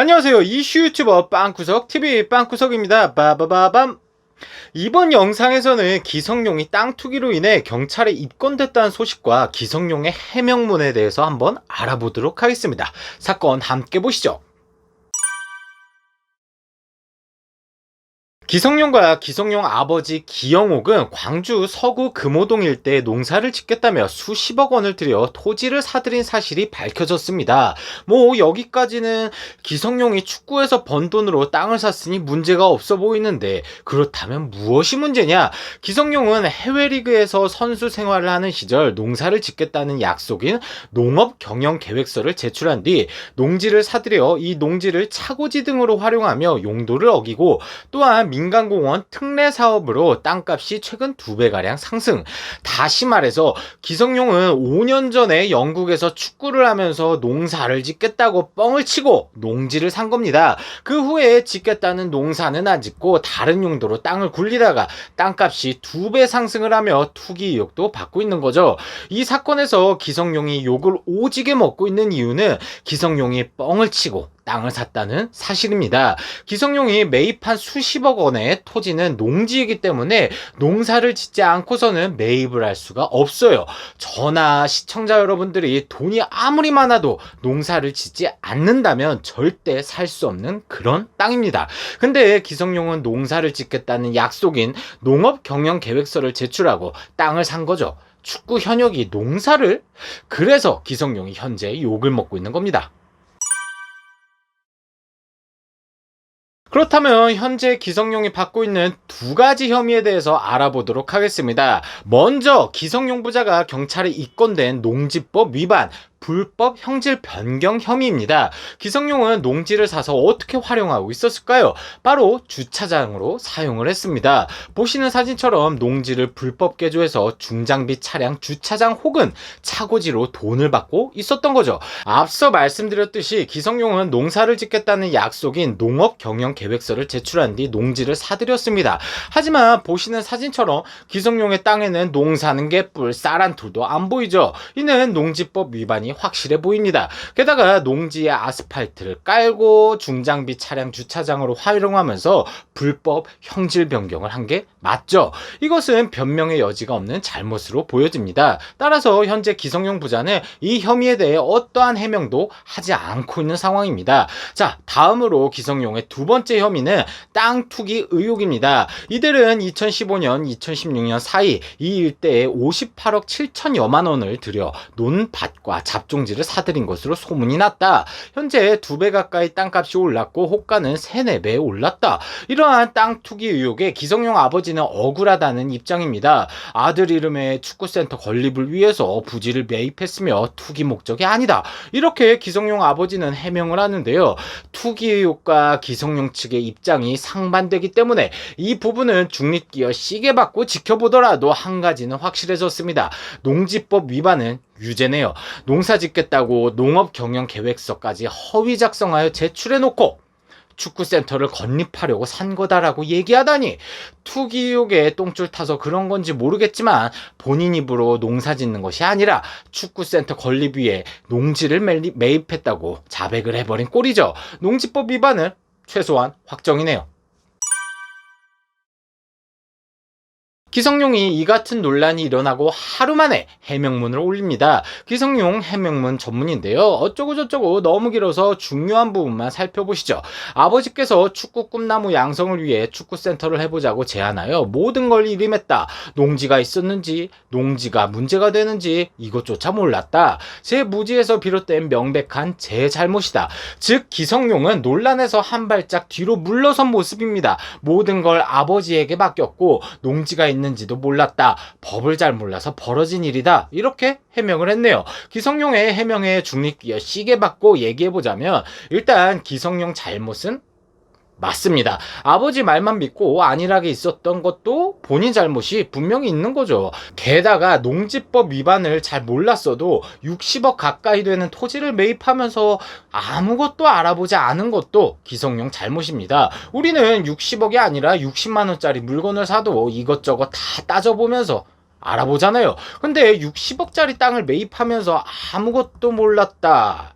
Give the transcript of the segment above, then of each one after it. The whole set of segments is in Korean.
안녕하세요. 이슈 유튜버 빵구석 TV 빵구석입니다. 빠바바밤. 이번 영상에서는 기성용이 땅 투기로 인해 경찰에 입건됐다는 소식과 기성용의 해명문에 대해서 한번 알아보도록 하겠습니다. 사건 함께 보시죠. 기성용과 기성용 아버지 기영옥은 광주 서구 금호동 일대에 농사를 짓겠다며 수십억 원을 들여 토지를 사들인 사실이 밝혀졌습니다. 뭐 여기까지는 기성용이 축구에서 번 돈으로 땅을 샀으니 문제가 없어 보이는데 그렇다면 무엇이 문제냐? 기성용은 해외 리그에서 선수 생활을 하는 시절 농사를 짓겠다는 약속인 농업 경영 계획서를 제출한 뒤 농지를 사들여 이 농지를 차고지 등으로 활용하며 용도를 어기고 또한 민간공원 특례 사업으로 땅값이 최근 두 배가량 상승. 다시 말해서 기성용은 5년 전에 영국에서 축구를 하면서 농사를 짓겠다고 뻥을 치고 농지를 산 겁니다. 그 후에 짓겠다는 농사는 안 짓고 다른 용도로 땅을 굴리다가 땅값이 두 배 상승을 하며 투기 의혹도 받고 있는 거죠. 이 사건에서 기성용이 욕을 오지게 먹고 있는 이유는 기성용이 뻥을 치고 땅을 샀다는 사실입니다. 기성용이 매입한 수십억 원의 토지는 농지이기 때문에 농사를 짓지 않고서는 매입을 할 수가 없어요. 저나 시청자 여러분들이 돈이 아무리 많아도 농사를 짓지 않는다면 절대 살 수 없는 그런 땅입니다. 근데 기성용은 농사를 짓겠다는 약속인 농업 경영 계획서를 제출하고 땅을 산 거죠. 축구 현역이 농사를? 그래서 기성용이 현재 욕을 먹고 있는 겁니다. 그렇다면 현재 기성용이 받고 있는 두 가지 혐의에 대해서 알아보도록 하겠습니다. 먼저 기성용 부자가 경찰에 입건된 농지법 위반, 불법 형질 변경 혐의입니다. 기성용은 농지를 사서 어떻게 활용하고 있었을까요? 바로 주차장으로 사용을 했습니다. 보시는 사진처럼 농지를 불법 개조해서 중장비 차량 주차장 혹은 차고지로 돈을 받고 있었던 거죠. 앞서 말씀드렸듯이 기성용은 농사를 짓겠다는 약속인 농업 경영 계획서를 제출한 뒤 농지를 사들였습니다. 하지만 보시는 사진처럼 기성용의 땅에는 농사는 개뿔, 쌀한 툴도 안 보이죠. 이는 농지법 위반이 확실해 보입니다. 게다가 농지에 아스팔트를 깔고 중장비 차량 주차장으로 활용하면서 불법 형질 변경을 한 게 맞죠. 이것은 변명의 여지가 없는 잘못으로 보여집니다. 따라서 현재 기성용 부자는 이 혐의에 대해 어떠한 해명도 하지 않고 있는 상황입니다. 자, 다음으로 기성용의 두 번째 혐의는 땅 투기 의혹입니다. 이들은 2015년, 2016년 사이 이 일대에 58억 7천여만 원을 들여 논밭과 잡종지를 사들인 것으로 소문이 났다. 현재 두 배 가까이 땅값이 올랐고 호가는 3, 4배 올랐다. 이러한 땅 투기 의혹에 기성용 아버지는 억울하다는 입장입니다. 아들 이름의 축구센터 건립을 위해서 부지를 매입했으며 투기 목적이 아니다. 이렇게 기성용 아버지는 해명을 하는데요. 투기 의혹과 기성용 측의 입장이 상반되기 때문에 이 부분은 중립기어 시계 받고 지켜보더라도 한 가지는 확실해졌습니다. 농지법 위반은 유죄네요. 농사 짓겠다고 농업 경영 계획서까지 허위 작성하여 제출해 놓고 축구센터를 건립하려고 산 거다라고 얘기하다니 투기 의혹에 똥줄 타서 그런 건지 모르겠지만 본인 입으로 농사 짓는 것이 아니라 축구센터 건립 위해 농지를 매입했다고 자백을 해버린 꼴이죠. 농지법 위반은 최소한 확정이네요. 기성용이 이 같은 논란이 일어나고 하루 만에 해명문을 올립니다. 기성용 해명문 전문인데요. 어쩌고저쩌고 너무 길어서 중요한 부분만 살펴보시죠. 아버지께서 축구 꿈나무 양성을 위해 축구센터를 해보자고 제안하여 모든 걸 이름했다. 농지가 있었는지, 농지가 문제가 되는지 이것조차 몰랐다. 제 무지에서 비롯된 명백한 제 잘못이다. 즉 기성용은 논란에서 한 발짝 뒤로 물러선 모습입니다. 모든 걸 아버지에게 맡겼고 농지가 있는 있는지도 몰랐다. 법을 잘 몰라서 벌어진 일이다. 이렇게 해명을 했네요. 기성용의 해명에 중립기어 시계 받고 얘기해 보자면 일단 기성용 잘못은 맞습니다. 아버지 말만 믿고 안일하게 있었던 것도 본인 잘못이 분명히 있는 거죠. 게다가 농지법 위반을 잘 몰랐어도 60억 가까이 되는 토지를 매입하면서 아무것도 알아보지 않은 것도 기성용 잘못입니다. 우리는 60억이 아니라 60만원짜리 물건을 사도 이것저것 다 따져보면서 알아보잖아요. 근데 60억짜리 땅을 매입하면서 아무것도 몰랐다.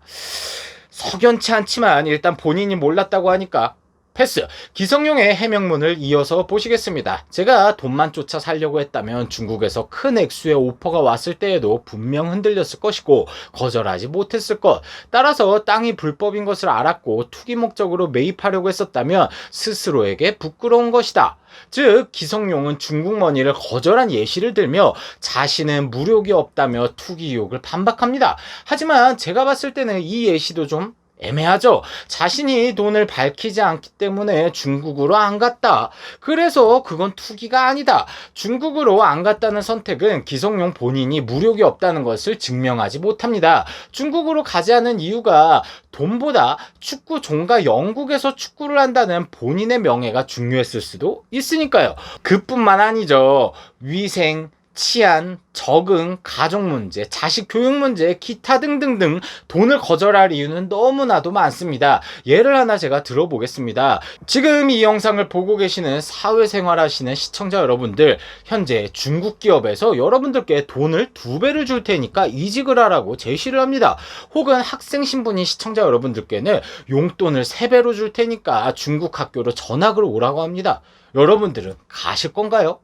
석연치 않지만 일단 본인이 몰랐다고 하니까 패스. 기성용의 해명문을 이어서 보시겠습니다. 제가 돈만 쫓아 살려고 했다면 중국에서 큰 액수의 오퍼가 왔을 때에도 분명 흔들렸을 것이고 거절하지 못했을 것. 따라서 땅이 불법인 것을 알았고 투기 목적으로 매입하려고 했었다면 스스로에게 부끄러운 것이다. 즉 기성용은 중국 머니를 거절한 예시를 들며 자신은 무력이 없다며 투기 의혹을 반박합니다. 하지만 제가 봤을 때는 이 예시도 좀 애매하죠. 자신이 돈을 밝히지 않기 때문에 중국으로 안 갔다. 그래서 그건 투기가 아니다. 중국으로 안 갔다는 선택은 기성용 본인이 무력이 없다는 것을 증명하지 못합니다. 중국으로 가지 않은 이유가 돈보다 축구 종가 영국에서 축구를 한다는 본인의 명예가 중요했을 수도 있으니까요. 그뿐만 아니죠. 위생, 치안, 적응, 가족 문제, 자식 교육 문제, 기타 등등등 돈을 거절할 이유는 너무나도 많습니다. 예를 하나 제가 들어보겠습니다. 지금 이 영상을 보고 계시는 사회생활 하시는 시청자 여러분들, 현재 중국 기업에서 여러분들께 돈을 두 배를 줄 테니까 이직을 하라고 제시를 합니다. 혹은 학생 신분인 시청자 여러분들께는 용돈을 세 배로 줄 테니까 중국 학교로 전학을 오라고 합니다. 여러분들은 가실 건가요?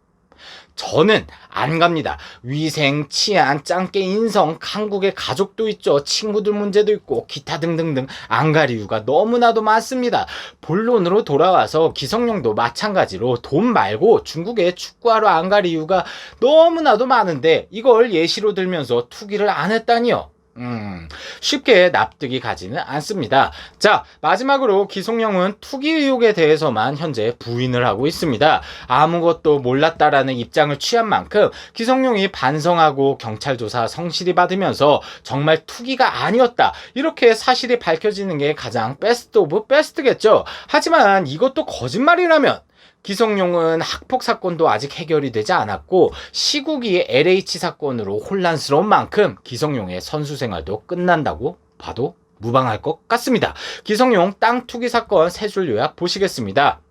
저는 안 갑니다. 위생, 치안, 짱깨 인성, 한국의 가족도 있죠. 친구들 문제도 있고 기타 등등등 안 갈 이유가 너무나도 많습니다. 본론으로 돌아와서 기성용도 마찬가지로 돈 말고 중국에 축구하러 안 갈 이유가 너무나도 많은데 이걸 예시로 들면서 투기를 안 했다니요. 음, 쉽게 납득이 가지는 않습니다. 자, 마지막으로 기송령은 투기 의혹에 대해서만 현재 부인을 하고 있습니다. 아무것도 몰랐다라는 입장을 취한 만큼 기성용이 반성하고 경찰 조사 성실히 받으면서 정말 투기가 아니었다. 이렇게 사실이 밝혀지는 게 가장 베스트 오브 베스트겠죠. 하지만 이것도 거짓말이라면 기성용은 학폭 사건도 아직 해결이 되지 않았고 시국이 LH 사건으로 혼란스러운 만큼 기성용의 선수 생활도 끝난다고 봐도 무방할 것 같습니다. 기성용 땅 투기 사건 세줄 요약 보시겠습니다.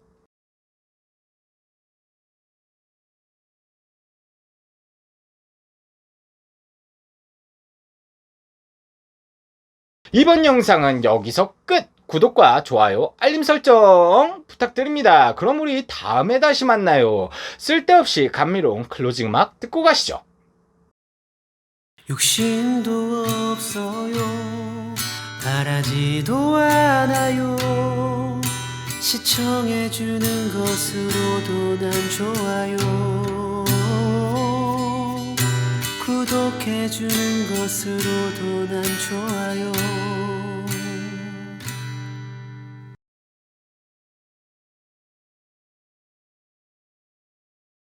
이번 영상은 여기서 끝! 구독과 좋아요, 알림 설정 부탁드립니다. 그럼 우리 다음에 다시 만나요. 쓸데없이 감미로운 클로징 음악 듣고 가시죠. 욕심도 없어요 바라지도 않아요 시청해주는 것으로도 난 좋아요 구독해주는 것으로도 난 좋아요